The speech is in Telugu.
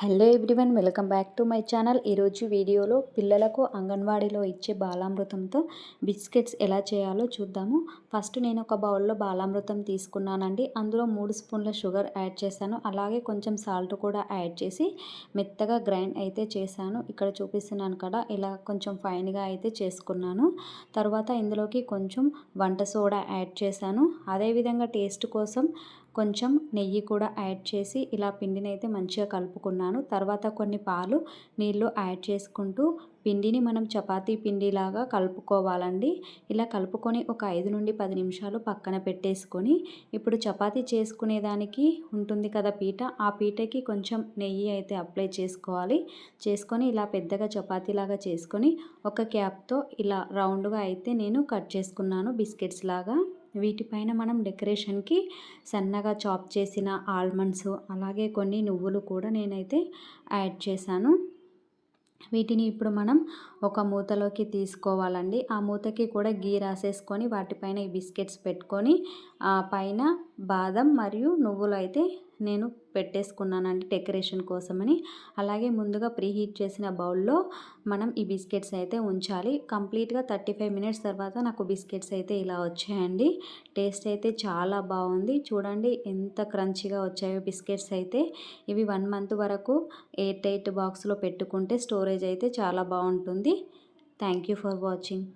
Hello everyone welcome back to my channel. ఈరోజు వీడియోలో పిల్లలకు అంగన్వాడీలో ఇచ్చే బాలామృతంతో బిస్కెట్స్ ఎలా చేయాలో చూద్దాము. ఫస్ట్ నేను ఒక బౌల్లో బాలామృతం తీసుకున్నానండి. అందులో మూడు స్పూన్ల షుగర్ యాడ్ చేశాను. అలాగే కొంచెం సాల్ట్ కూడా యాడ్ చేసి మెత్తగా గ్రైండ్ అయితే చేశాను. ఇక్కడ చూపిస్తున్నాను కదా ఇలా కొంచెం ఫైన్గా అయితే చేసుకున్నాను. తర్వాత ఇందులోకి కొంచెం వంట సోడా యాడ్ చేశాను. అదేవిధంగా టేస్ట్ కోసం కొంచెం నెయ్యి కూడా యాడ్ చేసి ఇలా పిండిని అయితే మంచిగా కలుపుకున్నాను. తర్వాత కొన్ని పాలు నీళ్ళు యాడ్ చేసుకుంటూ పిండిని మనం చపాతీ పిండిలాగా కలుపుకోవాలండి. ఇలా కలుపుకొని ఒక ఐదు నుండి పది నిమిషాలు పక్కన పెట్టేసుకొని ఇప్పుడు చపాతీ చేసుకునేదానికి ఉంటుంది కదా పీట ఆ పీటకి కొంచెం నెయ్యి అయితే అప్లై చేసుకోవాలి. చేసుకొని ఇలా పెద్దగా చపాతీలాగా చేసుకొని ఒక క్యాప్తో ఇలా రౌండ్గా అయితే నేను కట్ చేసుకున్నాను బిస్కెట్స్ లాగా. వీటిపైన మనం డెకరేషన్కి సన్నగా చాప్ చేసిన ఆల్మండ్స్ అలాగే కొన్ని నువ్వులు కూడా నేనైతే యాడ్ చేశాను. వీటిని ఇప్పుడు మనం ఒక మూతలోకి తీసుకోవాలండి. ఆ మూతకి కూడా గీ రాసేసుకొని వాటిపైన ఈ బిస్కెట్స్ పెట్టుకొని పైన బాదం మరియు నువ్వులు అయితే నేను పెట్టేసుకున్నానండి డెకరేషన్ కోసమని. అలాగే ముందుగా ప్రీహీట్ చేసిన బౌల్లో మనం ఈ బిస్కెట్స్ అయితే ఉంచాలి. కంప్లీట్గా థర్టీ ఫైవ్ మినిట్స్ తర్వాత నాకు బిస్కెట్స్ అయితే ఇలా వచ్చాయండి. టేస్ట్ అయితే చాలా బాగుంది. చూడండి ఎంత క్రంచిగా వచ్చాయో బిస్కెట్స్ అయితే. ఇవి వన్ మంత్ వరకు ఎయిట్ ఎయిట్ బాక్స్లో పెట్టుకుంటే స్టోరేజ్ అయితే చాలా బాగుంటుంది. Thank you for watching.